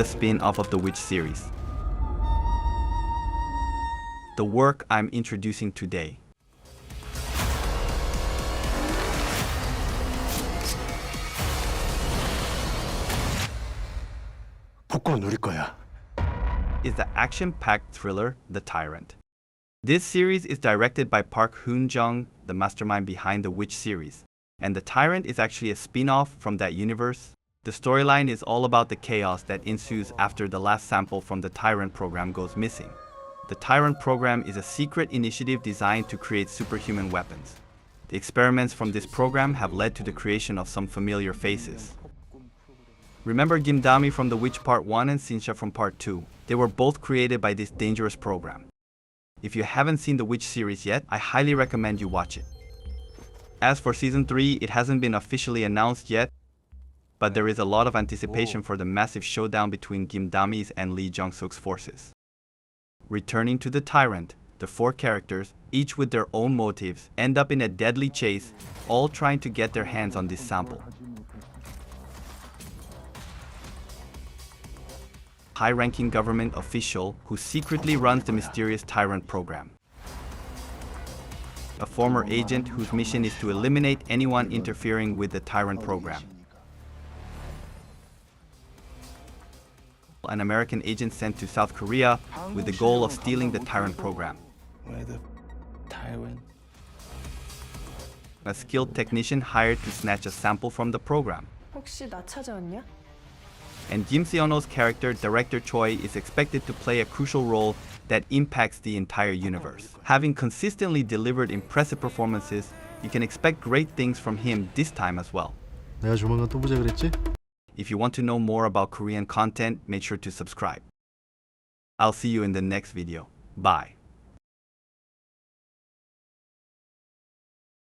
the spin-off of the Witch series. The work I'm introducing today. Is the action-packed thriller The Tyrant. This series is directed by Park Hoon-jung, the mastermind behind the Witch series, and The Tyrant is actually a spin-off from that universe the storyline is all about the chaos that ensues after the last sample from the Tyrant program goes missing. The Tyrant program is a secret initiative designed to create superhuman weapons. The experiments from this program have led to the creation of some familiar faces. Remember Kim Dami from The Witch Part 1 and Sinsha from Part 2. They were both created by this dangerous program. If you haven't seen the Witch series yet, I highly recommend you watch it. As for Season 3, it hasn't been officially announced yet, but there is a lot of anticipation for the massive showdown between Kim Dami's and Lee Jong-suk's forces. Returning to the Tyrant, the four characters, each with their own motives, end up in a deadly chase, all trying to get their hands on this sample. high ranking government official who secretly runs the mysterious Tyrant program. A former agent whose mission is to eliminate anyone interfering with the Tyrant program. An American agent sent to South Korea with the goal of stealing the Tyrant program. Where the tyrant? A skilled technician hired to snatch a sample from the program. 혹시 나 찾아왔냐? and Kim Seono's character, Director Choi, is expected to play a crucial role that impacts the entire universe. Having consistently delivered impressive performances, you can expect great things from him this time as well. 내가 조만간 또 보자 그랬지? If you want to know more about Korean content, make sure to subscribe. I'll see you in the next video. Bye.